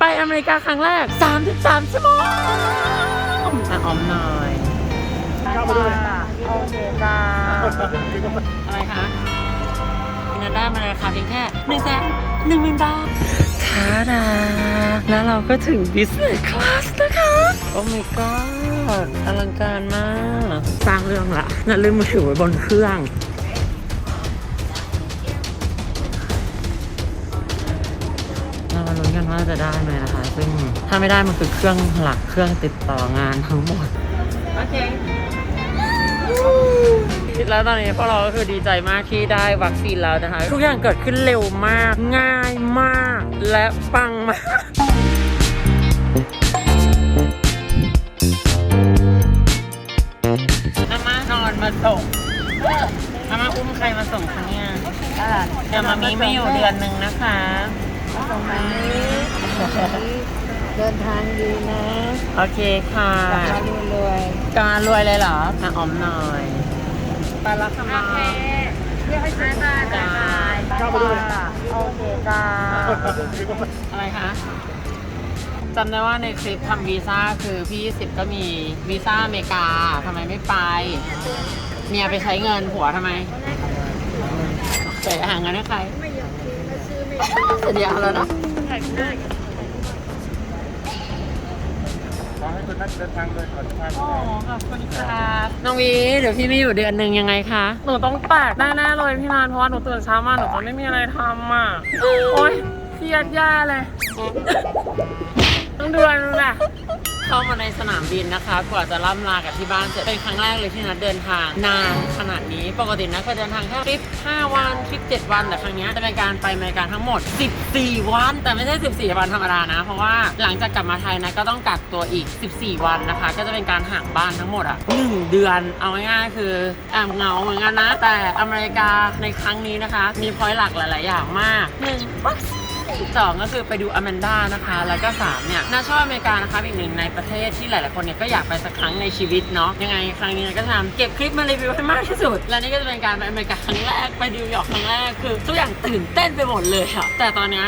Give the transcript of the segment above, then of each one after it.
ไปอเมริกาครั้งแรก 33 ชั่วโมงอะออมหน่อยเข้ามาด้วยโอเคจ้าอะไรคะนาด้ามาราคาเพียงแค่หนึ่งแสนหนึ่งหมื่นบาทท้าดาแล้วเราก็ถึง business class นะคะ โอ้ my god อลังการมาก สร้างเรื่องละงั้นลืมมือถือไว้บนเครื่อง ว่าจะได้ไหมนะคะ ซึ่งถ้าไม่ได้มันคือเครื่องหลักเครื่องติดต่องานทั้งหมด โอเค แล้วตอนนี้พวกเราก็คือดีใจมากที่ได้วัคซีนแล้วนะคะ ทุกอย่างเกิดขึ้นเร็วมาก ง่ายมาก และปังมากอามานอนมาส่งอามาอุ้มใครมาส่งคะเนี่ยเดี๋ยวมามีไม่อยู่เดือนหนึ่งนะคะ เดินทางดีนะโอเคค่ะกลับมารวยการรวยเลยเหรออะออมหน่อยไปแล้วค่ะมาๆเรียกให้ซื้อมาจ้าเข้ามาด้วยโอเคจ้าอะไรคะจำได้ว่าในคลิปทำวีซ่าคือพี่สิบก็มีวีซ่าอเมริกาทำไมไม่ไป เมียไปใช้เงินผัวทำไมไปหาเงินให้ใคร เดี๋ยวแล้วนะขอให้คุณนักเดินทางโดยปลอดภัยโอ้ขอบคุณค่ะน้องวีเดี๋ยวพี่ไม่อยู่เดือนหนึ่งยังไงคะ หนูต้องแตกแน่ๆเลยพี่นานเพราะว่าหนูตื่นเช้ามาหนูจะไม่มีอะไรทำอะ โอ๊ยเครียดแย่เลย ต้องเดือนนึงแหละ เข้ามาในสนามบินนะคะ กว่าจะล่ำลากับที่บ้านเสร็จเป็นครั้งแรกเลยที่นัดเดินทางนานขนาดนี้ปกตินัดเคยเดินทางแค่ทริป 5 วันทริป 7 วันแต่ครั้งนี้จะเป็นการไปอเมริกาทั้งหมด 14 วัน แต่ไม่ใช่ 14 วันธรรมดานะ เพราะว่าหลังจากกลับมาไทยนะก็ต้องกักตัวอีก 14 วันนะคะ ก็จะเป็นการห่างบ้านทั้งหมดอะ1เดือนเอาง่ายๆคือแอบเหงาเหมือนกันนะ แต่อเมริกาในครั้งนี้นะคะ มีพอยต์หลักหลาย ๆ อย่างมากหนึ่งวัคซีน สองก็คือไปดูอแมนด้านะคะ แล้วก็สามเนี่ยน่าชอบอเมริกานะคะอีกหนึ่งในประเทศที่หลายๆคนเนี่ยก็อยากไปสักครั้งในชีวิตเนาะยังไงครั้งนี้ก็จะทำเก็บคลิปมารีวิวให้มากที่สุด และนี่ก็จะเป็นการไปอเมริกาครั้งแรกไปนิวยอร์กครั้งแรกคือทุกอย่างตื่นเต้นไปหมดเลยอะแต่ตอนนี้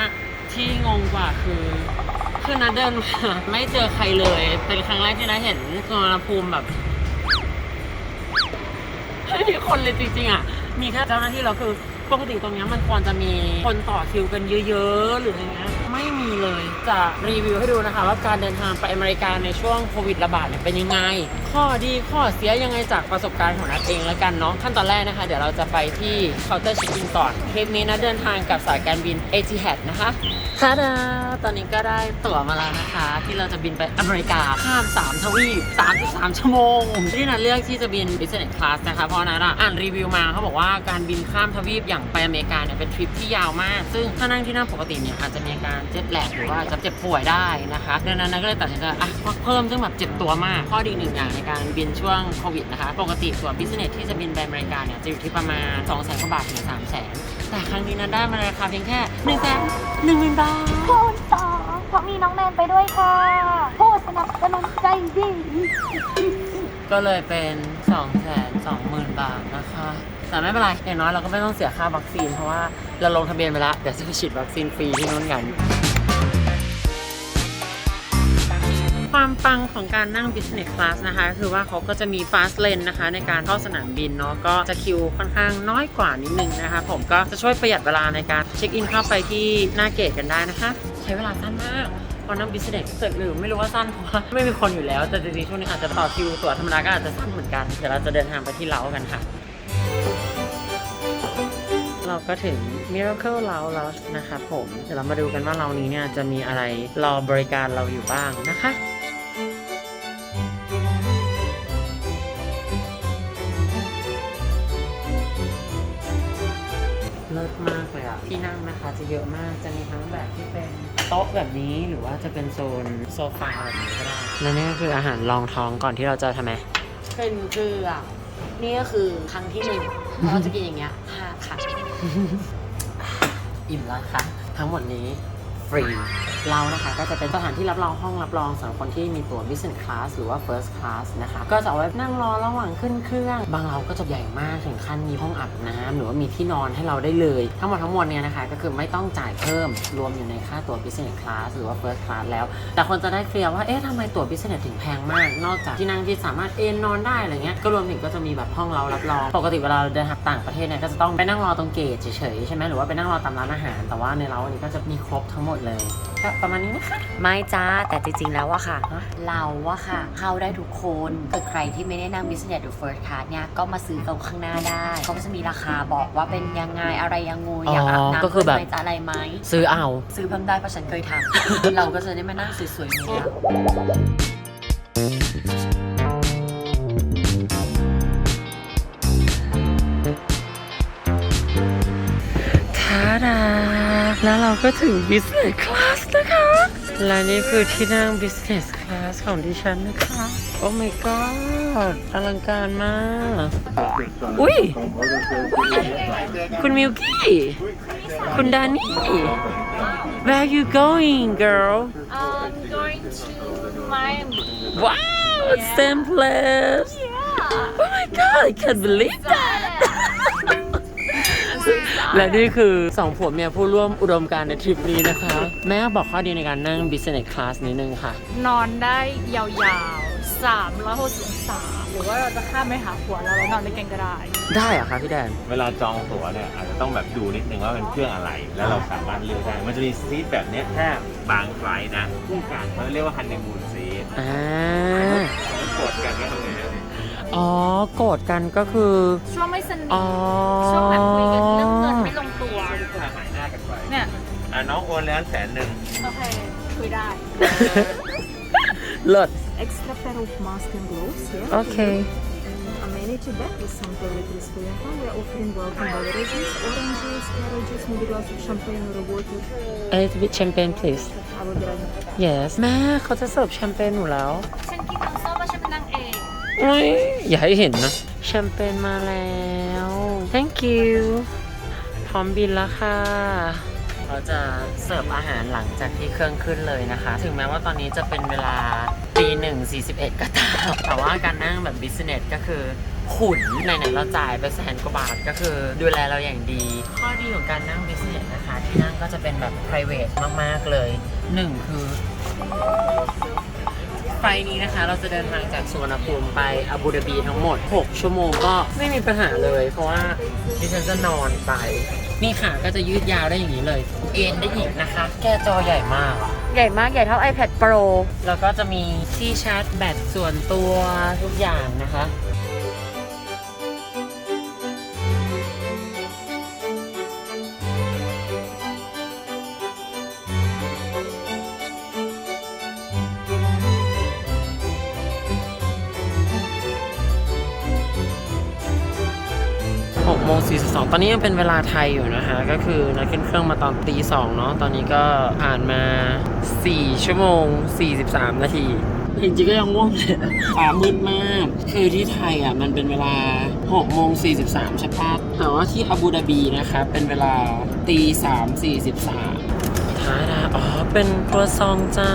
ที่งงกว่าคือคือนัดเดินมาไม่เจอใครเลย เป็นครั้งแรกที่นัดเห็นสุวรรณภูมิแบบไม่มีคนเลยจริงๆอะมีแค่เจ้าหน้าที่เราคือ ปกติตรงนี้มันควรจะมีคนต่อคิวกันเยอะๆ หรืออะไรเงี้ยไม่มีเลยจะรีวิวให้ดูนะคะว่าการเดินทางไปอเมริกาในช่วงโควิดระบาดเนี่ยเป็นยังไง ข้อดีข้อเสียยังไงจากประสบการณ์ของนัดเองแล้วกันเนาะขั้นตอนแรกนะคะ เดี๋ยวเราจะไปที่เคาน์เตอร์เช็คอินก่อนคลิปนี้นะเดินทางกับสายการบิน Etihad นะคะทาดาตอนนี้ก็ได้ตั๋วมาแล้วนะคะ ที่เราจะบินไปอเมริกาข้าม3ทวีป33 ชั่วโมงที่นัดเลือกที่จะบิน business class นะคะเพราะนัดอ่านรีวิวมาเขาบอกว่าการบินข้ามทวีปอย่างไปอเมริกาเนี่ยเป็นทริปที่ยาวมาก ซึ่งถ้านั่งที่นั่งปกติเนี่ยอาจจะมีอาการเจ็บแหลกหรือว่าจะเจ็บป่วยได้นะคะดังนั้นนัดก็เลยตัดสินใจอะพักเพิ่มซึ่งแบบเจ็บตัวมาก ข้อดีหนึ่งอย่างในการบินช่วงโควิดนะคะ ปกติตั๋ว business ที่จะบินไปอเมริกาเนี่ยจะอยู่ที่ประมาณ2 0 0 0 0กว่าบาทถึง3 0 0 0 0 0แต่ครั้งนี้นัดได้มาในราคาเพียงแค่1นึ่งแสนหนึ่งหมื่นบาทคูณสองเพราะมีน้องแนนไปด้วยค่ะ ผู้สนับสนุนใจดีก็เลยเป็น2องแสนสองหมื่นบาทนะคะ แต่ไม่เป็นไรอย่างน้อยเราก็ไม่ต้องเสียค่าวัคซีนเพราะว่าเราลงทะเบียนไปแล้วเดี๋ยวจะไปฉีดวัคซีนฟรีที่นู่นกัน ความปังของการนั่ง business class นะคะ คือว่าเขาก็จะมี fast lane นะคะ ในการเข้าสนามบินเนาะก็จะคิวค่อนข้างน้อยกว่านิดนึงนะคะ ผมก็จะช่วยประหยัดเวลาในการเช็คอินเข้าไปที่หน้าเกตกันได้นะคะ ใช้เวลาสั้นมากพอนั่ง business เสร็จหรือไม่รู้ว่าสั้นเพราะว่าไม่มีคนอยู่แล้ว แต่จริงๆช่วงนี้อาจจะต่อคิวตัวธรรมดาก็อาจจะสั้นเหมือนกัน เดี๋ยวเราจะเดินทางไปที่เล้ากันค่ะ เราก็ถึง Miracle Lounge แล้วนะครับผม เดี๋ยวเรามาดูกันว่าเรานี้เนี่ยจะมีอะไรรอบริการเราอยู่บ้างนะคะเลิศมากเลยอะที่นั่งนะคะจะเยอะมากจะมีทั้งแบบที่เป็นโต๊ะแบบนี้หรือว่าจะเป็นโซนโซฟาแบบนี้ก็ได้และนี่ก็คืออาหารรองท้องก่อนที่เราจะทำไมเป็นเกลือนี่ก็คือครั้งที่หนึ่งเราจะกินอย่างเงี้ยห้าครั้ง อิ่มแล้วค่ะ ทั้งหมดนี้ฟรี เรานะคะก็จะเป็นสถานที่รับรองห้องรับรองสำหรับคนที่มีตั๋ว business class หรือว่า first class นะคะ ก็จะเอาไว้นั่งรอระหว่างขึ้นเครื่อง บางเราก็จะใหญ่มากถึงขั้นมีห้องอาบน้ำหรือว่ามีที่นอนให้เราได้เลย ทั้งหมดทั้งมวลเนี่ยนะคะก็คือไม่ต้องจ่ายเพิ่มรวมอยู่ในค่าตั๋ว business class หรือว่า first class แล้ว แต่คนจะได้เคลียร์ว่าเอ๊ะทำไมตั๋ว business ถึงแพงมาก นอกจากที่นั่งที่สามารถเอนนอนได้อะไรเงี้ยก็รวมถึงก็จะมีแบบห้องเรารับรอง ปกติเวลาเราเดินทางต่างประเทศเนี่ยก็จะต้องไปนั่งรอตรงเกตเฉยๆใช่ไหมหรือว่าไปนั่งรอตามร้านอาหาร แต่ว่าในเราอันนี้ก็จะมีครบทั้งหมดเลยก็ประมาณนี้นะคะ ไม่จ้า แต่จริงๆแล้วอะค่ะ เราอะค่ะ เข้าได้ทุกคนคือใครที่ไม่ได้นั่ง business หรือ first class เนี่ย ก็มาซื้อกันข้างหน้าได้ เขาก็จะมีราคาบอกว่าเป็นยังไงอะไรยังงูอยากอาบน้ำก็คือแบบเพิ่มไหมจะอะไรไหม ซื้อเอา ซื้อเพิ่มได้เพราะฉันเคยทำ เราก็จะได้มานั่งสวยๆอย่างเงี้ย ทาดา แล้วเราก็ถึง business class นะคะ และนี่คือที่นั่ง business class ของดิฉันนะคะ โอ้ my god อลังการมาก อุ้ย คุณมิวกี้ คุณดานี่ Where are you going girl I'm going to Miami Wow same place Oh my god I can't believe that และนี่คือสองผัวเมียผู้ร่วมอุดมการณ์ในทริปนี้นะคะ แม่บอกข้อดีในการนั่ง business class นิดนึงค่ะ นอนได้ยาวๆ360องศาหรือว่าเราจะข้ามไปหาหัวเราแล้วนอนด้วยกันก็ได้ ได้เหรอะคะพี่แดน เวลาจองตั๋วเนี่ยอาจจะต้องแบบดูนิดนึงว่าเป็นเครื่องอะไร แล้วเราสามารถเลือกได้ มันจะมีซีทแบบเนี้ยแค่บางไฟล์นะคู่กันเขาเรียกว่าฮันนีมูนซีทอ่า กดกันก็ตรงนี้ อ๋อโกรธกันก็คือ ช่วงไม่สนิทอ๋อ ช่วงแบบคุยกันเรื่องเงินไม่ลงตัวหายหน้ากันไปเนี่ยอะน้องโอนแล้วแสนหนึ่งโอเคคุยได้ เลิศ extra pair of mask and gloves here. โอเค Amenity bag with some toiletries for your home. We're offering welcome beverages, oranges, carrot juice, maybe glass of champagne or water. A little bit champagne please I will be right back. yes แม่เขาจะเสิร์ฟแชมเปญหนูแล้ว ฉันกินน้ำส้มว่าฉัน อุ๊ยอย่าให้เห็นนะ แชมเปญมาแล้ว thank you พร้อมบินแล้วค่ะ เราจะเสิร์ฟอาหารหลังจากที่เครื่องขึ้นเลยนะคะ ถึงแม้ว่าตอนนี้จะเป็นเวลาตีหนึ่งสี่สิบเอ็ดก็ตาม แต่ว่าการนั่งแบบบิสเนสก็คือขุนไหนๆเราจ่ายไปแสนกว่าบาทก็คือดูแลเราอย่างดี ข้อดีของการนั่งบิสเนสนะคะ ที่นั่งก็จะเป็นแบบ private มาก ๆ เลยหนึ่งคือ ไฟล์นี้นะคะ เราจะเดินทางจากสุวรรณภูมิไปอาบูดาบีทั้งหมด 6 ชั่วโมงก็ไม่มีปัญหาเลย เพราะว่าดิฉันจะนอนไป นี่ค่ะก็จะยืดยาวได้อย่างนี้เลย เอ็นได้อีกนะคะ แกจอใหญ่มากใหญ่มากใหญ่เท่า iPad Pro แล้วก็จะมีที่ชาร์จแบตส่วนตัวทุกอย่างนะคะ 6โมง42ตอนนี้ยังเป็นเวลาไทยอยู่นะคะก็คือนัดขึ้นเครื่องมาตอนตีสองเนาะ ตอนนี้ก็ผ่านมา 4 ชั่วโมง 43 นาทีจริงๆก็ยังง่วงเลยฟ้ามืดมาก คือที่ไทยอะมันเป็นเวลา6โมง43ใช่ปะแต่ว่าที่อาบูดาบีนะคะเป็นเวลาตี3 43ท้ายนะอ๋อ เป็นครัวซองจ้า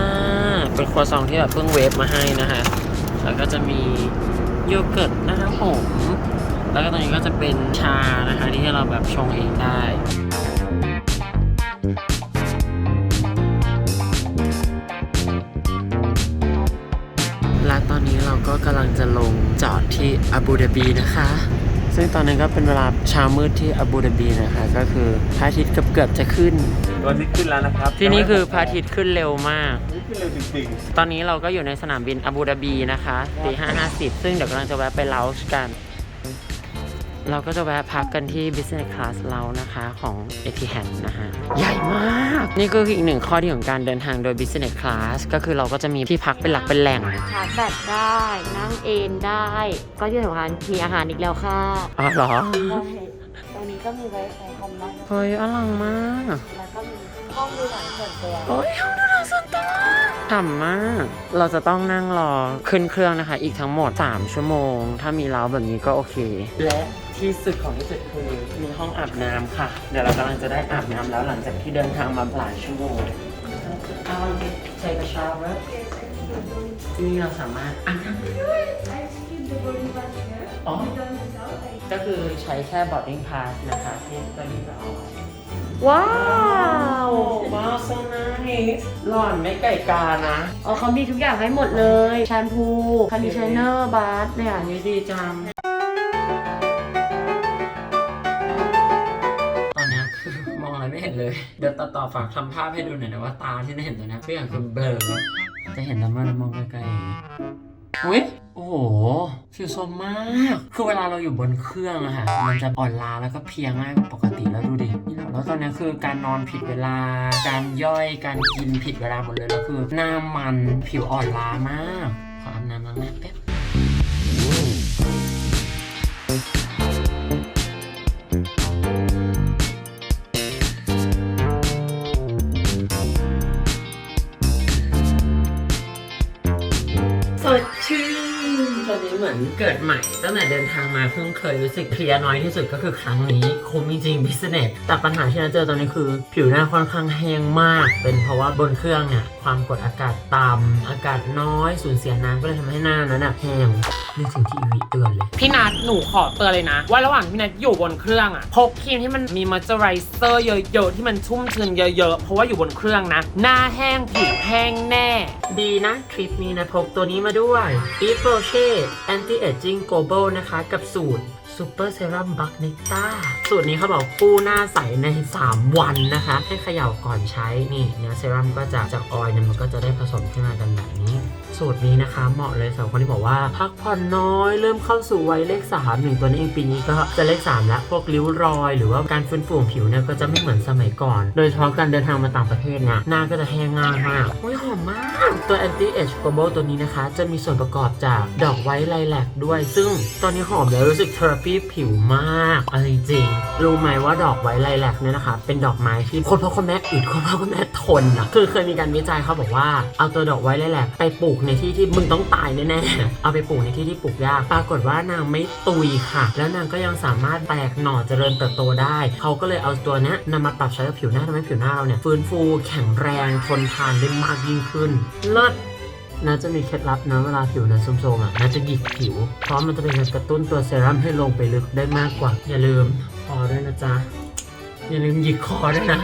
เป็นครัวซองที่แบบเพิ่งเวฟมาให้นะคะแล้วก็จะมีโยเกิร์ตนะคะผม แล้วก็ตรงนี้ก็จะเป็นชานะคะที่เราแบบชงเองได้และตอนนี้เราก็กำลังจะลงจอดที่อาบูดาบีนะคะ ซึ่งตอนนี้ก็เป็นเวลาเช้ามืดที่อาบูดาบีนะคะ ก็คือพระอาทิตย์เกือบๆจะขึ้นตัวที่ขึ้นแล้วนะครับ ที่นี่คือพระอาทิตย์ขึ้นเร็วมาก ขึ้นเร็วจริงตอนนี้เราก็อยู่ในสนามบินอาบูดาบีนะคะตีห้าห้าสิบซึ่งเดี๋ยวกำลังจะแวะไปเลาส์กัน เราก็จะแวะพักกันที่ business class เรานะคะของ e t i h a d นะฮะใหญ่มาก นี่ก็คืออีกหนึ่งข้อดีของการเดินทางโดย business class ก็คือเราก็จะมีที่พักเป็นหลักเป็นแหล่ง ชาร์จแบตได้นั่งเอนได้ ก็ที่สำคัญมีอาหารอีกแล้วค่ะอ๋อเหรอ ตรงนี้ก็มีไว้ใช้คอมได้เฮ้ยอลังมากแล้วก็มีห้องดูหนังส่วนตัว โอ้ยห้องดูหนังส่วนตัวฉ่ำมาก เราจะต้องนั่งรอขึ้นเครื่องนะคะ อีกทั้งหมด 3 ชั่วโมง ถ้ามีเล้าแบบนี้ก็โอเค และ ที่สุดของที่สุดคือมีห้องอาบน้ำค่ะ เดี๋ยวเรากำลังจะได้อาบน้ำแล้วหลังจากที่เดินทางมาหลายชั่วโมง I want to take a shower นี่เราสามารถอะอ๋อก็คือใช้แค่ boarding pass นะคะที่ก็รีบจะเอาไว้ว้าว ว้าว so nice หล่อนไม่ไก่กานะ อ๋อเขามีทุกอย่างให้หมดเลย แชมพู คอนดิชเนอร์ บาร์เนี่ย อันนี้ดีจัง เห็นเลย เดี๋ยวต่อต่อฝากทำภาพให้ดูหน่อยนะว่าตาที่เห็นตัวเนี้ยทุกอย่างคือเบลอจะเห็นแต่เมื่อเรามองใกล้ๆอย่างนี้อุ้ยโอ้โหฟิวโซมาก คือเวลาเราอยู่บนเครื่องอะค่ะ มันจะอ่อนล้าแล้วก็เพลียง่ายกว่าปกติแล้วดูดินี่เราแล้วตอนเนี้ยคือการนอนผิดเวลา การย่อย การกินผิดเวลาหมดเลยแล้วคือ หน้ามันผิวอ่อนล้ามาก ขออาบน้ำล้างหน้าแป๊บ อนเกิดใหม่ ตั้งแต่เดินทางมาเพิ่งเคยรู้สึกเพลียน้อยที่สุดก็คือครั้งนี้คุ้มจริงๆบิสเนสแต่ปัญหาที่เราเจอตอนนี้คือ ผิวหน้าค่อนข้างแห้งมาก เป็นเพราะว่าบนเครื่องเนี่ยความกดอากาศต่ำอากาศน้อยสูญเสียน้ำก็เลยทำให้หน้านั้นอะแห้งนี่สิ่งที่วีเตือนเลย พี่นัทหนูขอเตือนเลยนะ ว่าระหว่างพี่นัทอยู่บนเครื่องอะพกครีมที่มันมีมอยเจอไรเซอร์เยอะๆที่มันชุ่มชื้นเยอะๆเพราะว่าอยู่บนเครื่องนะ หน้าแห้งผิวแห้งแน่ดีนะทริปนี้นะพกตัวนี้มาด้วย e f r o c h e Anti Aging Global นะคะ กับสูตร Super Serum Buck Nectar สูตรนี้เขาบอกกู้หน้าใสใน 3 วันนะคะ ให้เขย่าก่อนใช้นี่เนื้อเซรั่มก็จะจากออยล์เนี่ยมันก็จะได้ผสมขึ้นมากันแบบนี้ สูตรนี้นะคะเหมาะเลยสำหรับคนที่บอกว่า พักผ่อนน้อยเริ่มเข้าสู่วัยเลข3หนึ่งตัวนี้เองปีนี้ก็จะเลข3แล้วพวกริ้วรอย หรือว่าการฟื้นฟูผิวเนี่ยก็จะไม่เหมือนสมัยก่อน โดยเฉพาะการเดินทางมาต่างประเทศเนี่ยหน้าก็จะแห้งง่ายมากโอ้ยหอมมากตัว anti age global ตัวนี้นะคะ จะมีส่วนประกอบจากดอกไว้ไลแลกด้วย ซึ่งตอนนี้หอมแล้วรู้สึกเทอราปผิวมากเอาจริง รู้ไหมว่าดอกไว้ไลแลกเนี่ยนะคะ เป็นดอกไม้ที่คนพ่อคนแม่อึดคนพ่อคนแม่ทนอะคือเคยมีการวิจัยเขาบอกว่าเอาตัวดอกไว้ไลแลกไปปลูกในที่ที่มึงต้องตายแน่ๆเอาไปปลูกในที่ที่ปลูกยากปรากฏว่านางไม่ตุยค่ะ แล้วนางก็ยังสามารถแตกหน่อเจริญเติบโตได้ เขาก็เลยเอาตัวนี้นำมาปรับใช้กับผิวหน้าทำให้ผิวหน้าเราเนี่ยฟื้นฟูแข็งแรงทนทานได้มากยิ่งขึ้นเลิศ น่าจะมีเคล็ดลับนะเวลาผิวนั้นโทรมๆอะน่าจะหยิกผิว เพราะมันจะเป็นการกระตุ้นตัวเซรั่มให้ลงไปลึกได้มากกว่า อย่าลืมคอด้วยนะจ๊ะ อย่าลืมหยิกคอด้วยนะ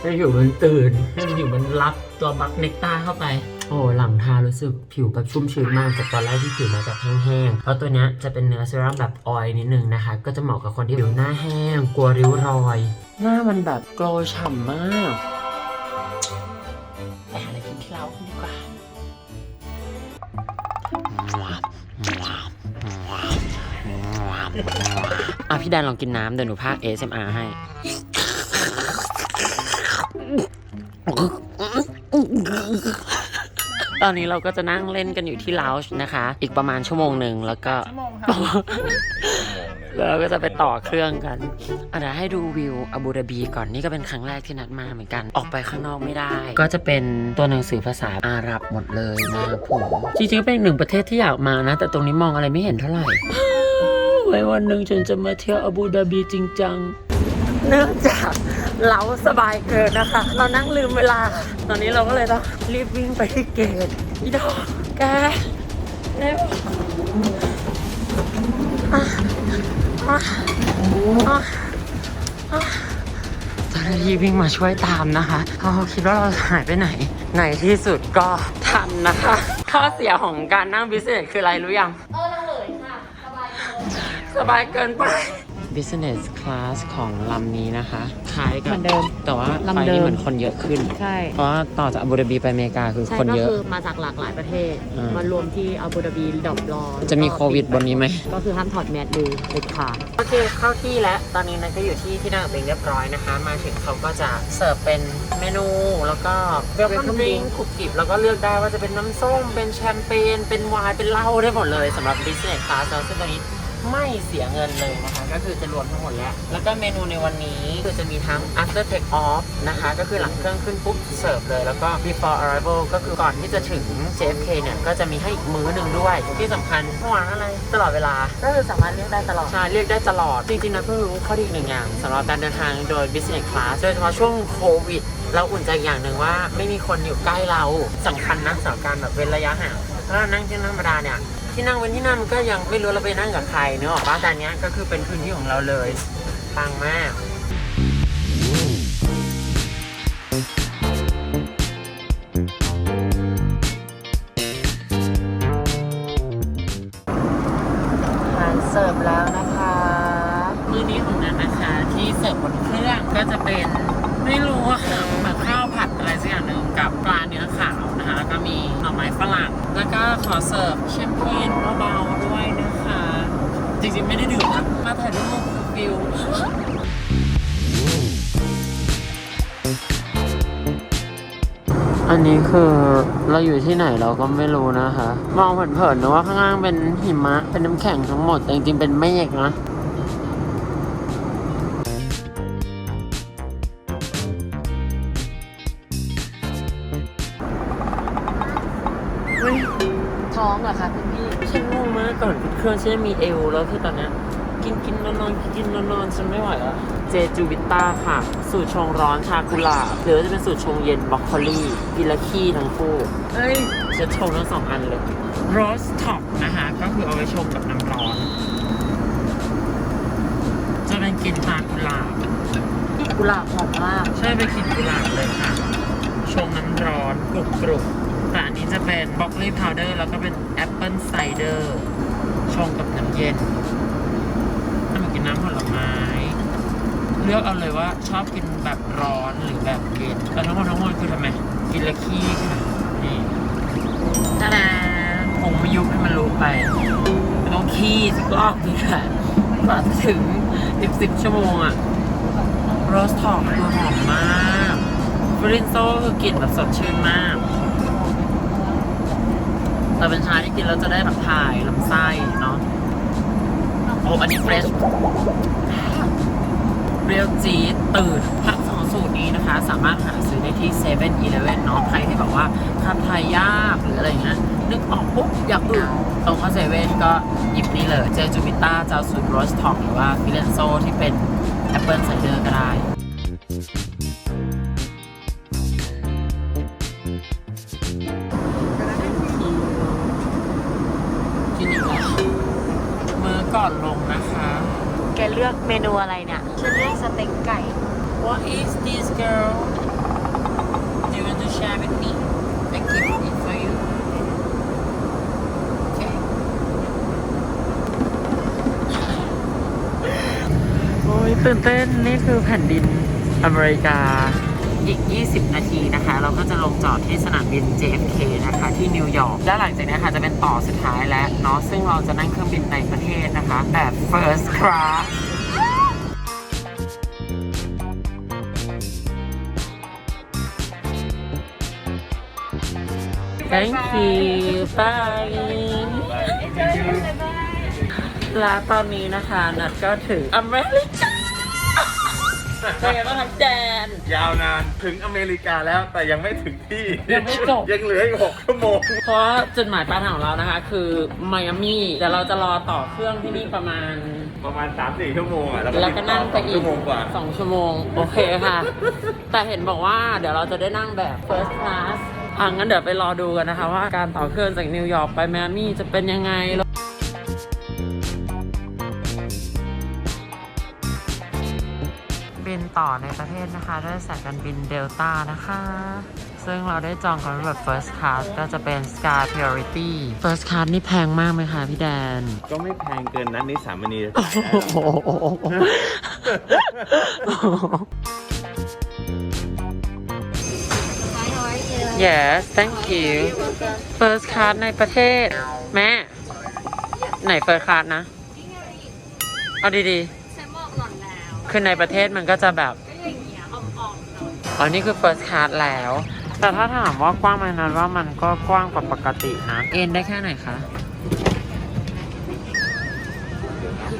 ให้ผิวมันตื่นให้ผิวมันรับตัวบักเนกต้าเข้าไปโอ้หลังทารู้สึกผิวแบบชุ่มชื้นมากจากตอนแรกที่ผิวมาแบบแห้งๆ เพราะตัวเนี้ยจะเป็นเนื้อเซรั่มแบบออยล์นิดนึงนะคะ ก็จะเหมาะกับคนที่ผิวหน้าแห้ง กลัวริ้วรอย หน้ามันแบบโกลว์ฉ่ำมาก อะพี่แดนลองกินน้ำเดี๋ยวหนูพาก ASMR ให้ ตอนนี้เราก็จะนั่งเล่นกันอยู่ที่ลาวช์นะคะ อีกประมาณชั่วโมงหนึ่งแล้วก็แล้วเราก็จะไปต่อเครื่องกันอะเดี๋ยวให้ดูวิวอาบูดาบีก่อนนี่ก็เป็นครั้งแรกที่นัดมาเหมือนกัน ออกไปข้างนอกไม่ได้ ก็จะเป็นตัวหนังสือภาษาอาหรับหมดเลยนะครับผม จริงๆก็เป็นอีกหนึ่งประเทศที่อยากมานะ แต่ตรงนี้มองอะไรไม่เห็นเท่าไหร่ไว้วันหนึ่งฉันจะมาเที่ยวอาบูดาบีจริงจัง เนื่องจากเราสบายเกินนะคะ เรานั่งลืมเวลา ตอนนี้เราก็เลยต้องรีบวิ่งไปที่เกตอีดอกแกเร็วอะอะอะอะเจ้าหน้าที่วิ่งมาช่วยตามนะคะเพราะเขาคิดว่าเราหายไปไหน ในที่สุดก็ทันนะคะ ข้อเสียของการนั่งบิสเนสคืออะไรรู้ยัง สบายเกินไป Business Class ของลำนี้นะคะคล้ายกับเหมือนเดิมแต่ว่าลำไฟเดินี่ม เหมือนคนเยอะขึ้น ใช่เพราะว่าต่อจากอาบูดาบีไปอเมริกาคือใช่คนก็เยอะ คือมาจากหลากหลายประเทศอ่ามมารวมที่อาบูดาบีดอบรอจะมีโควิดบนนี้ไหม ก็คือห้ามถอดแมสดูเด็ดขาด โอเคเข้าที่แล้วตอนนี้นันก็อยู่ที่ที่นั่งเองเรียบร้อยนะคะ มาถึงเขาก็จะเสิร์ฟเป็นเมนูแล้วก็เวลคัม Welcome ดริง drink คุกกิบแล้วก็เลือกได้ว่าจะเป็นน้ำส้ม เป็นแชมเปญเป็นไวน์เป็นเหล้าได้หมดเลยสำหรับ Business Class แล้วซึ่งตอนนี้ ไม่เสียเงินเลยนะคะ ก็คือจะรวมทั้งหมดแล้ว แล้วก็เมนูในวันนี้คือจะมีทั้ง after take off นะคะ ก็คือหลังเครื่องขึ้นปุ๊บเสิร์ฟเลย แล้วก็ before arrival ก็คือก่อนที่จะถึง JFK เนี่ยก็จะมีให้อีกมื้อหนึ่งด้วย ที่สำคัญเมื่อวานอะไรตลอดเวลา ก็คือสามารถเลือกได้ตลอด ใช่ เรียกได้ตลอด จริงๆนะเพิ่งรู้ข้อดีอีกหนึ่งอย่างสำหรับการเดินทางโดย business class โดยเฉพาะช่วงโควิดเราอุ่นใจอย่างหนึ่งว่าไม่มีคนอยู่ใกล้เราสำคัญนะสำหรับการแบบเว้นระยะห่างถ้าเรานั่งที่นั่งธรรมดาเนี่ย ที่นั่งเว้นที่นั่งมันก็ยังไม่รู้เราไปนั่งกับใครเนอะบ้านแต่อันเนี้ยก็คือเป็นพื้นที่ของเราเลยปังมากอาหารเสิร์ฟแล้วนะคะ มื้อนี้ของนั้นนะคะที่เสิร์ฟบนเครื่องก็จะเป็น ขอเสิร์ฟแชมเปญเบาๆด้วยนะคะ จริงๆไม่ได้ดื่มนะ มาถ่ายรูปฟิลอันนี้คือเราอยู่ที่ไหนเราก็ไม่รู้นะคะ มองเผินๆนะว่าข้างล่างเป็นหิมะ เป็นน้ำแข็งทั้งหมด แต่จริงๆเป็นเมฆนะากก่อนขึ้นเครื่องฉันยังมีเอวแล้วคือตอนเนี้ยกินกินนอนนอนกินกินนอนนอนฉันไม่ไหวแล้ว เจจูวิต้าค่ะ สูตรชงร้อนชากุหลาบหรือว่าจะเป็นสูตรชงเย็นบล็อกโคลี่กินและขี้ทั้งคู่เอ้ยจะชงทั้งสองอันเลยโรสท็อปนะคะ ก็คือเอาไว้ชงกับน้ำร้อน จะเป็นกลิ่นชากุหลาบกุหลาบหอมมากใช่เป็นกลิ่นกุหลาบเลยค่ะ ชงน้ำร้อนกรุบกรุบแต่อันนี้จะเป็นบล็อกโคลี่พาวเดอร์แล้วก็เป็นแอปเปิลไซเดอร์ ชงกับน้ำเย็นถ้าหนูกินน้ำผลไม้ เลือกเอาเลยว่าชอบกินแบบร้อนหรือแบบเย็นแต่ทั้งหมดทั้งมวลคือทำไม กินและขี้ค่ะนี่ตาดาคงไม่ยุบให้มันรู้ไปไม่ต้องขี้สักรอบนี่ค่ะกว่าจะถึงสิบสิบชั่วโมงอะโรสทอกคือหอมมากฟรินโซคือกลิ่นแบบสดชื่นมาก แต่เป็นชาที่กินแล้วจะได้แบบถ่ายลำไส้เนาะ โอ้อันนี้เฟรชเรียวจีดตื่นทั้งสองสูตรนี้นะคะ สามารถหาซื้อได้ที่เซเว่นอีเลเว่นาะใครที่แบบว่าขับถ่ายยากหรืออะไรเงี้ยนึกออกปุ๊บอยากดื่มตรงเข้าเซเว่นก็หยิบนี่เลย เจจูบิต้าเจ้าสูตรโรสทองหรือว่าฟิเลนโซที่เป็นแอปเปิลไซเดอร์ก็ได้ ลือกเมนูอะไรเนี่ย ฉันเลือกสเต็กไก่ What is this girl? Do you want to share with me? I keep it for you. Okay. โอ้ยตื่นเต้น นี่คือแผ่นดินอเมริกา อีก 20 นาทีนะคะ เราก็จะลงจอดที่สนามบิน JFK นะคะที่นิวยอร์กและหลังจากนี้ค่ะจะเป็นต่อสุดท้ายแล้วเนาะซึ่งเราจะนั่งเครื่องบินในประเทศนะคะ แบบ first class Thank you bye และตอนนี้นะคะนัดก็ถึงอเมริกาเป็นไงบ้างครับแดน ยาวนานถึงอเมริกาแล้วแต่ยังไม่ถึงที่ยังไม่จบ ยังเหลืออีกหกชั่วโมง เพราะจุดหมายปลายทางของเรานะคะ คือไมอามี่เดี๋ยวเราจะรอต่อเครื่องที่นี่ประมาณ ประมาณ 3-4 ชั่วโมงอะแล้วก็นั่งไปอีชั่กวโมงกว่า สองชั่วโมง โอเคค่ะ แต่เห็นบอกว่าเดี๋ยวเราจะได้นั่งแบบ first class อะงั้นเดี๋ยวไปรอดูกันนะคะว่าการต่อเครื่องจากนิวยอร์กไปไมอามี่จะเป็นยังไงบินต่อในประเทศนะคะ ด้วยสายการบินเดลต้านะคะ ซึ่งเราได้จองกันแบบ first class ก็จะเป็น sky priority first class นี่แพงมากไหมคะพี่แดน ก็ไม่แพงเกินนั้นนิสามณีจะโอ้จ่ายได้โห yes thank you first class ในประเทศ แม่ ไหน first class นะ เอาดีๆคือในประเทศมันก็จะแบบอ๋อนี่คือ first class แล้ว แต่ถ้าถามว่ากว้างไหมนั้นว่ามันก็กว้างกว่าปกตินะ เอ็นได้แค่ไหนคะ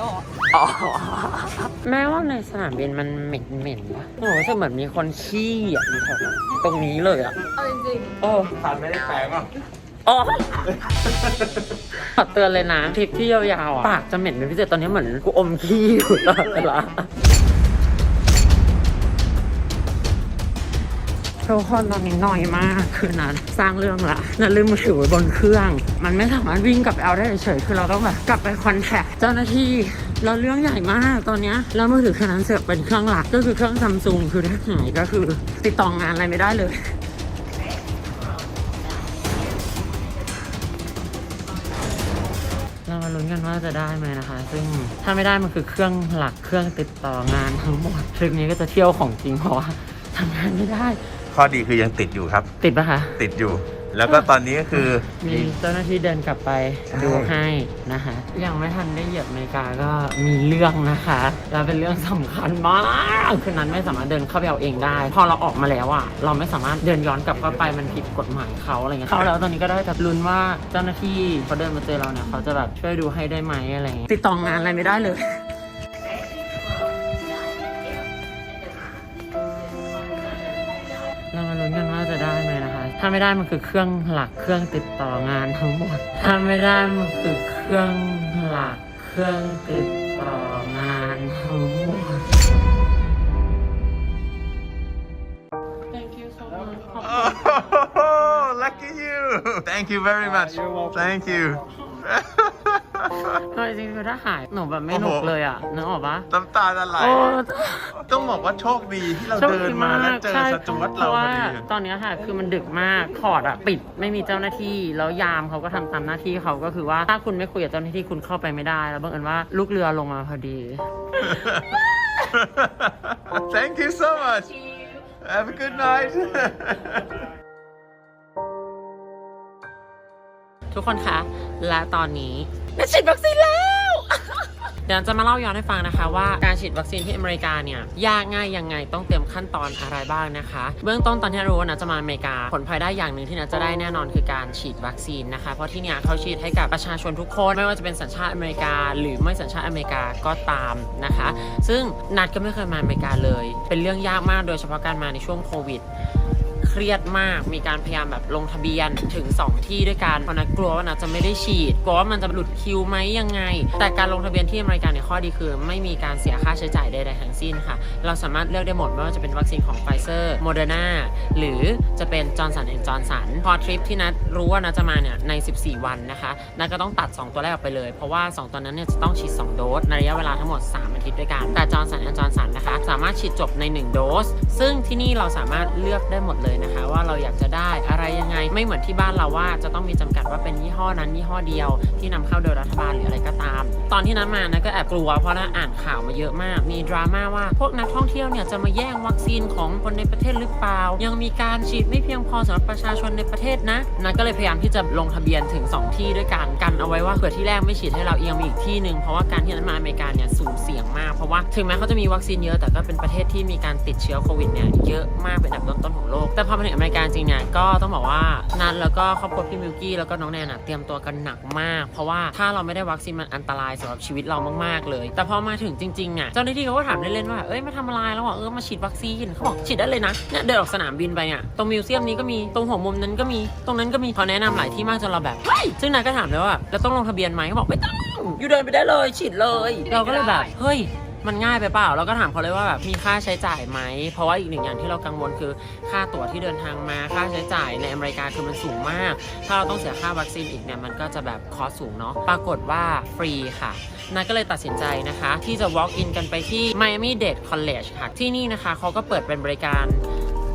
ก่อนอ๋อแม้ว่าในสนามบินมันเหม็นเหม็นๆวะโอ้รู้สึกเหมือนมีคนขี้อะมีแถวนั้นตรงนี้เลยอะเอาจริงโอ้ผ่านไม่ได้แปลงอะอ๋อขอเตือนเลยนะทริปที่ยาวๆอะปากจะเหม็นเป็นพิเศษตอนนี้เหมือนกูอมขี้อยู่ตลอดเวลา ทุกคนตอนนี้น้อยมากคือนัดสร้างเรื่องละนัดลืมมือถือไว้บนเครื่อง มันไม่สามารถวิ่งกลับไปเอาได้เฉยๆคือเราต้องแบบกลับไปคอนแทคเจ้าหน้าที่เราเรื่องใหญ่มากตอนนี้ยแล้วมือถือเครื่องนั้นเสือกเป็นเครื่องหลักก็คือเครื่องซัมซุงคือถ้าหายก็คือติดต่องานอะไรไม่ได้เลยเรามาลุ้นกันว่าจะได้ไหมนะคะ ซึ่งถ้าไม่ได้มันคือเครื่องหลักเครื่องติดต่องานทั้งหมดทริปนี้ก็จะเที่ยวของจริงเพราะว่าทำงานไม่ได้ ข้อดีคือยังติดอยู่ครับ ติดปะคะ ติดอยู่ แล้วก็ตอนนี้ก็คือ มีเจ้าหน้าที่เดินกลับไปดูให้นะคะยังไม่ทันได้เหยียบอเมริกาก็มีเรื่องนะคะ แล้วเป็นเรื่องสำคัญมากคือนั้นไม่สามารถเดินเข้าไปเอาเองได้ พอเราออกมาแล้วอะเราไม่สามารถเดินย้อนกลับเข้าไปมันผิดกฎหมายเขาอะไรเงี้ยเขาแล้วตอนนี้ก็ได้แต่ลุ้นว่าเจ้าหน้าที่เขาเดินมาเจอเราเนี่ยเขาจะแบบช่วยดูให้ได้ไหมอะไรเงี้ยติดต่องานอะไรไม่ได้เลย ถ้าไม่ได้มันคือเครื่องหลักเครื่องติดต่องานทั้งหมด ถ้าไม่ได้มันคือเครื่องหลักเครื่องติดต่องานทั้งหมด Thank you so much ขอบคุณ Oh, lucky you. Thank you very much. Thank you. เออจริงๆคือถ้าหายหนูแบบไม่หนุกเลยอะนึกออกปะน้ำตาจะไหล โอ้ต้องบอกว่าโชคดีที่เราโชคเดินดีมาแล้วเจอใช่สจวตเพเราราะพว่าอดีตอนเนี้ยค่ะ คือมันดึกมากคอร์ดอะปิดไม่มีเจ้าหน้าที่ แล้วยามเขาก็ทำตามหน้าที่เขาก็คือว่าถ้าคุณไม่คุยกับเจ้าหน้าที่คุณเข้าไปไม่ได้ แล้วบังเอิญว่าลูกเรือลงมาพอดี Thank you so much. Have a good night. ทุกคนคะ และตอนนี้ได้ฉีดวัคซีนแล้ว เดี๋ยวจะมาเล่าย้อนให้ฟังนะคะ ว่าการฉีดวัคซีนที่อเมริกาเนี่ยยากง่ายยังไงต้องเตรียมขั้นตอนอะไรบ้างนะคะ เบื้องต้นตอนที่รู้ว่านะจะมาอเมริกา ผลพลอยได้อย่างหนึ่งที่นะจะได้แน่นอนคือการฉีดวัคซีนนะคะ เพราะที่เนี่ยเขาฉีดให้กับประชาชนทุกคนไม่ว่าจะเป็นสัญชาติอเมริกา หรือไม่สัญชาติอเมริกาก็ตามนะคะ ซึ่งนัดก็ไม่เคยมาอเมริกาเลย เป็นเรื่องยากมากโดยเฉพาะการมาในช่วงโควิด เครียดมาก มีการพยายามแบบลงทะเบียนถึง 2 ที่ด้วยกันเพราะนัดกลัวว่านัดจะไม่ได้ฉีดกลัวว่ามันจะหลุดคิวไหมยังไง แต่การลงทะเบียนที่อเมริกาเนี่ยข้อดีคือ ไม่มีการเสียค่าใช้จ่ายใดๆทั้งสิ้นค่ะ เราสามารถเลือกได้หมดไม่ว่าจะเป็นวัคซีนของไฟเซอร์โมเดอร์นาหรือจะเป็นจอร์นสันแอนด์จอร์นสันพอทริปที่นัดรู้ว่านัดจะมาเนี่ยใน 14 วันนะคะนัดก็ต้องตัด 2 ตัวแรกออกไปเลย เพราะว่า 2 ตัวนั้นเนี่ยจะต้องฉีด 2 โดสในระยะเวลาทั้งหมด 3 อาทิตย์ด้วยกันแต่จอร์นสันแอนด์จอร์นสันนะคะสามารถฉีดจบใน 1 โดส ซึ่งที่นี่เราสามารถเลือกได้หมดเลยนะคะ ว่าเราอยากจะได้อะไรยังไง ไม่เหมือนที่บ้านเราว่าจะต้องมีจำกัดว่าเป็นยี่ห้อนั้นยี่ห้อเดียว ที่นำเข้าโดยรัฐบาลหรืออะไรก็ตาม ตอนที่นั้นมานะก็แอบกลัวเพราะน่าอ่านข่าวมาเยอะมาก มีดราม่าว่าพวกนักท่องเที่ยวเนี่ยจะมาแย่งวัคซีนของคนในประเทศหรือเปล่า ยังมีการฉีดไม่เพียงพอสำหรับประชาชนในประเทศนะนัทก็เลยพยายามที่จะลงทะเบียนถึง 2 ที่ด้วยกันกันเอาไว้ว่าเผื่อที่แรกไม่ฉีดให้เรายังมีอีกที่หนึ่งเพราะว่าการที่นั้นมาอเมริกาเนี่ยสูงเสี่ยงมากเพราะว่าถึงแม้เขาจะมีวัคซีนเยอะแต่ก็เป็นประเทศที่มีการติดเชื้อโควิดเนี่ยเยอะมากเป็นอันดับต้นๆของโลกแต่พอมาถึงอเมริกาจริงเนี่ยก็ต้องบอกว่านัทแล้วก็ครอบครัวพี่มิวกี้แล้วก็น้องแนนอะเตรียมตัวกันหนักมาก เพราะว่าถ้าเราไม่ได้วัคซีนมันอันตรายสำหรับชีวิตเรามากๆเลย แต่พอมาถึงจริงๆเนี่ยเจ้าหน้าที่เขาก็ถามเล่นๆว่าเอ้ยมาทำอะไรแล้วบอกเออมาฉีดวัคซีนเขาบอกฉีดได้เลยนะเนี่ยเดินออกสนามบินไปเนี่ยตรงมิวเซียมนี้ก็มีตรงหัวมุมนั้นก็มีตรงนั้นก็มีเขาแนะนำหลายที่มากจนเราแบบเฮ้ยซึ่งนายก็ถามเลยว่าแล้วต้องลงทะเบียนไหมเขาบอกไม่ต้องอยู่เดินไปได้เลยฉีดเลย เราก็เลยแบบเฮ้ย มันง่ายไปเปล่าเราก็ถามเขาเลยว่าแบบมีค่าใช้จ่ายไหม เพราะว่าอีกหนึ่งอย่างที่เรากังวลคือค่าตั๋วที่เดินทางมาค่าใช้จ่ายในอเมริกาคือมันสูงมาก ถ้าเราต้องเสียค่าวัคซีนอีกเนี่ยมันก็จะแบบคอสสูงเนาะปรากฏว่าฟรีค่ะนายก็เลยตัดสินใจนะคะ ที่จะ walk in กันไปที่ Miami Dade College ค่ะที่นี่นะคะเขาก็เปิดเป็นบริการ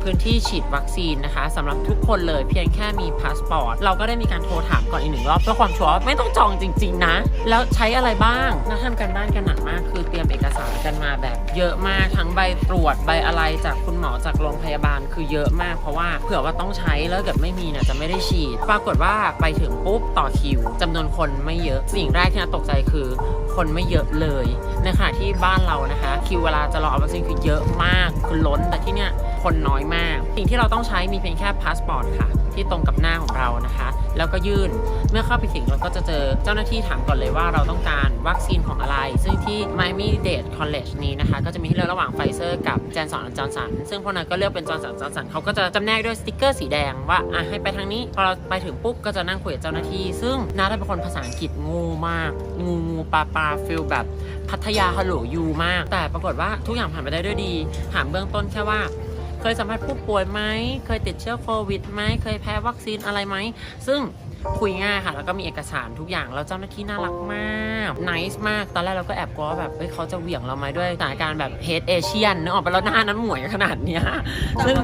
พื้นที่ฉีดวัคซีนนะคะสำหรับทุกคนเลยเพียงแค่มีพาสปอร์ตเราก็ได้มีการโทรถามก่อนอีกหนึ่งรอบเพื่อความชัวร์ไม่ต้องจองจริง ๆ นะ แล้วใช้อะไรบ้างนะทำกันบ้านกันหนักมาก คือเตรียมเอกสารกันมาแบบ เยอะมากทั้งใบตรวจใบอะไรจากคุณหมอจากโรงพยาบาลคือเยอะมาก เพราะว่าเผื่อว่าต้องใช้แล้วเกิดไม่มีเนี่ยจะไม่ได้ฉีด ปรากฏว่าไปถึงปุ๊บต่อคิวจำนวนคนไม่เยอะสิ่งแรกที่น่าตกใจคือ คนไม่เยอะเลยในขณะที่บ้านเรานะคะ คิวเวลาจะรอเอาวัคซีนคือเยอะมากคือล้นแต่ที่เนี่ยคนน้อยมาก สิ่งที่เราต้องใช้มีเพียงแค่พาสปอร์ตค่ะ ที่ตรงกับหน้าของเรานะคะ แล้วก็ยื่นเมื่อเข้าไปถึงเราก็จะเจอเจ้าหน้าที่ถามก่อนเลยว่าเราต้องการวัคซีนของอะไร ซึ่งที่ Miami Dade College นี้นะคะ ก็จะมีให้เลือกระหว่างไฟเซอร์กับแจนสันจอร์สันซึ่งพวกนั้นก็เลือกเป็นจอร์สันจอร์สันเขาก็จะจำแนกด้วยสติกเกอร์สีแดงว่าอะให้ไปทางนี้พอเราไปถึงปุ๊บก็จะนั่งคุยกับเจ้าหน้าที่ ซึ่งน้าเป็นคนภาษาอังกฤษ งูมาก งูงูปลาปลาฟิลแบบพัทยาฮัลโหลยูมาก แต่ปรากฏว่าทุกอย่างผ่านไปได้ด้วยดีถามเบื้องต้นแค่ว่า เคยสัมผัสผู้ป่วยไหม เคยติดเชื้อโควิดไหม เคยแพ้วัคซีนอะไรไหม ซึ่ง คุยง่ายค่ะ แล้วก็มีเอกสารทุกอย่าง แล้วเจ้าหน้าที่น่ารักมากน i c e มาก ตอนแรกเราก็แอบกลัวว่าแบบเฮ้ยเขาจะเหวี่ยงเราไหมด้วยสถานการณ์แบบเฮดเอเชียนนึกออกไปแล้วหน้านั้นหมวยขนาดเนี้ยซึ่ง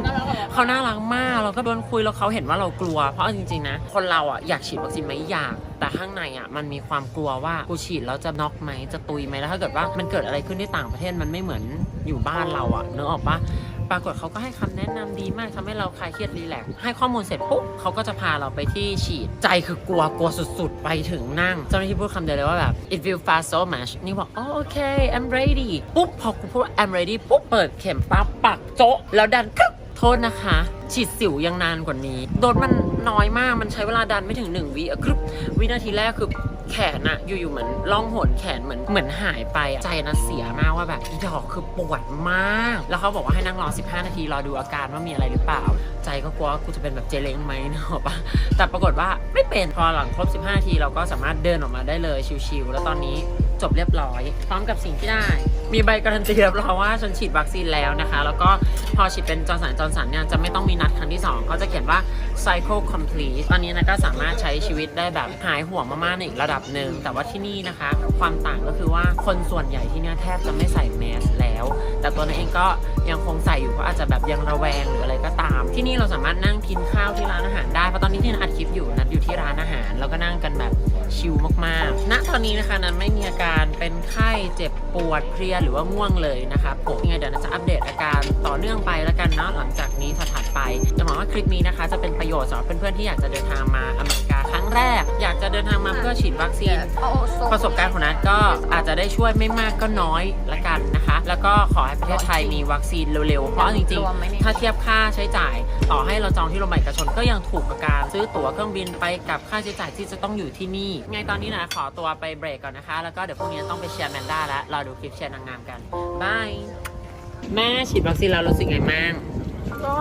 เขาน่ารักมากเราก็โดนคุยแล้วเขาเห็นว่าเรากลัว เพราะเอาจริงๆนะคนเราอะอยากฉีดวัคซีนไหมอยากแต่ข้างในอะมันมีความกลัวว่ากูฉีดแล้วจะน็อกไหมจะตุยไหมแล้วถ้าเกิดว่ามันเกิดอะไรขึ้นที่ต่างประเทศมันไม่เหมือนอยู่บ้านเราอะนึกออกปะ ปรากฏเขาก็ให้คำแนะนำดีมากทำให้เราคลายเครียดรีแลกซ์ให้ข้อมูลเสร็จปุ๊บเขาก็จะพาเราไปที่ฉีด ใจคือกลัวกลัวสุดๆ ไปถึงนั่ง เจ้าหน้าที่พูดคำเดียวเลยว่าแบบ it will fast so much นี่บอกโอเค I'm ready ปุ๊บพอกูพูดว่า I'm ready ปุ๊บเปิดเข็มปั๊บปักโจ๊ะแล้วดันกึ๊กโทษนะคะฉีดสิวยังนานกว่านี้ โดนมันน้อยมากมันใช้เวลาดันไม่ถึง 1วิอะกรึบวินาทีแรกคือ แขนอะอยู่ๆเหมือนล่องหนแขนเหมือนเหมือนหายไปอะใจนะเสียมากว่าแบบอีดอกคือปวดมาก แล้วเขาบอกว่าให้นั่งรอ 15 นาทีรอดูอาการว่ามีอะไรหรือเปล่า ใจก็กลัวว่ากูจะเป็นแบบเจเล้งไหมนะปะแต่ปรากฏว่าไม่เป็นพอหลังครบ 15 นาทีเราก็สามารถเดินออกมาได้เลยชิวๆแล้วตอนนี้ จบเรียบร้อย พร้อมกับสิ่งที่ได้ มีใบการันตีเรียบร้อยว่าฉันฉีดวัคซีนแล้วนะคะ แล้วก็พอฉีดเป็นจอร์สันจอร์สันเนี่ยจะไม่ต้องมีนัดครั้งที่สองเขาจะเขียนว่า cycle complete ตอนนี้นะก็สามารถใช้ชีวิตได้แบบหายห่วงมากๆในอีกระดับหนึ่ง แต่ว่าที่นี่นะคะ ความต่างก็คือว่าคนส่วนใหญ่ที่เนี่ยแทบจะไม่ใส่แมสแล้ว แต่ตัวนั้นเองก็ยังคงใส่อยู่เพราะอาจจะแบบยังระแวงหรืออะไรก็ตาม ที่นี่เราสามารถนั่งกินข้าวที่ร้านอาหารได้ เพราะตอนนี้ที่นัทอัดคลิปอยู่นัดอยู่ที่ร้านอาหาร แล้วก็นั่งกันแบบชิลมากๆ ณ ตอนนี้นะคะนั้นไม่มีอาการเป็นไข้เจ็บปวดเพลียหรือว่าง่วงเลยนะคะผมยังไงเดี๋ยวจะอัปเดตอาการต่อเนื่องไปแล้วกันเนาะหลังจากนี้ถัดไปจะหวังว่าคลิปนี้นะคะ จะเป็นประโยชน์สำหรับเพื่อนๆที่อยากจะเดินทางมาอเมริกา ครั้งแรก อยากจะเดินทางมาเพื่อฉีดวัคซีน ประสบการณ์ของนัทก็อาจจะได้ช่วยไม่มากก็น้อยละกันนะคะ แล้วก็ขอให้ประเทศไทยมีวัคซีนเร็วๆ เพราะจริงๆ ถ้าเทียบค่าใช้จ่าย ต่อให้เราจองที่โรงพยาบาลเอกชนก็ยังถูกกว่าการซื้อตั๋วเครื่องบินไปกับค่าใช้จ่ายที่จะต้องอยู่ที่นี่ ไงตอนนี้นะขอตัวไปเบรกก่อนนะคะ แล้วก็เดี๋ยวพรุ่งนี้ต้องไปเชียร์แมนด้าแล้วรอดูคลิปเชียร์นางงามกันบายแม่ฉีดวัคซีนแล้วรู้สึกไงบ้าง ก็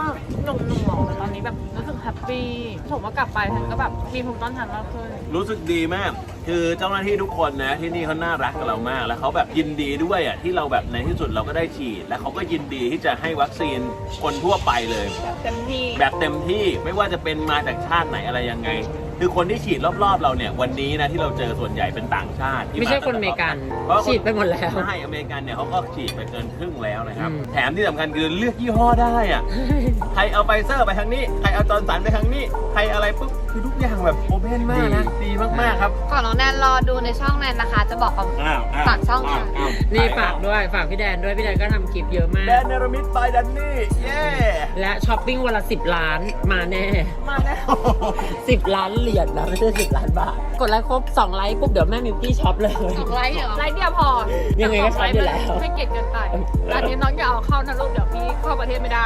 หนุ่มๆหมอแต่ตอนนี้แบบรู้สึกแฮปปี้ผมว่ากลับไปฉันก็แบบมีภูมิต้านทานมากขึ้น รู้สึกดีมาก คือเจ้าหน้าที่ทุกคนนะที่นี่เขาน่ารักกับเรามาก แล้วเขาแบบยินดีด้วยอะที่เราแบบในที่สุดเราก็ได้ฉีด และเขาก็ยินดีที่จะให้วัคซีนคนทั่วไปเลยเต็มที่ แบบเต็มที่ไม่ว่าจะเป็นมาจากชาติไหนอะไรยังไง คือคนที่ฉีดรอบๆเราเนี่ยวันนี้นะที่เราเจอส่วนใหญ่เป็นต่างชาติที่ไม่ใช่าคนอเมริกันเพราะฉีดไปหมดแล้ว ใช่อเมริกันเนี่ยเขาก็ฉีดไปเกินครึ่งแล้วนะครับ อืม แถมที่สำคัญคือเลือกยี่ห้อได้อะใครเอาไฟเซอร์ไปทางนี้ ใครเอาจอร์นสันไปทางนี้ ใครอะไรปุ๊บ คือทุกอย่างแบบโอเพนมากนะ ดีมากๆครับก่อนน้องแนนรอดูในช่องแนนนะคะ จะบอกกับ อ้าวอ้าวฝากช่องค่ะอ้าวนี่ฝากด้วยฝากพี่แดนด้วยพี่แดนก็ทำคลิปเยอะมาแดก นเนรมิตบายดันนี่ เย้และช้อปปิ้งวันละสิบล้านมาแน่ มาแน่สิบล้านเหรียญนะไม่ใช่สิบล้านบาท กดไลค์ครบสองไลค์ปุ๊บเดี๋ยวแม่มิวกี้ช็อปเลย สองไลค์เหรอไลฟ์เดียวพอยังไงก็ช็อปอยู่แล้ว ไม่เกียดเกินไป อันนี้น้องอย่าเอาเข้านะลูกเดี๋ยวพี่เข้าประเทศไม่ได้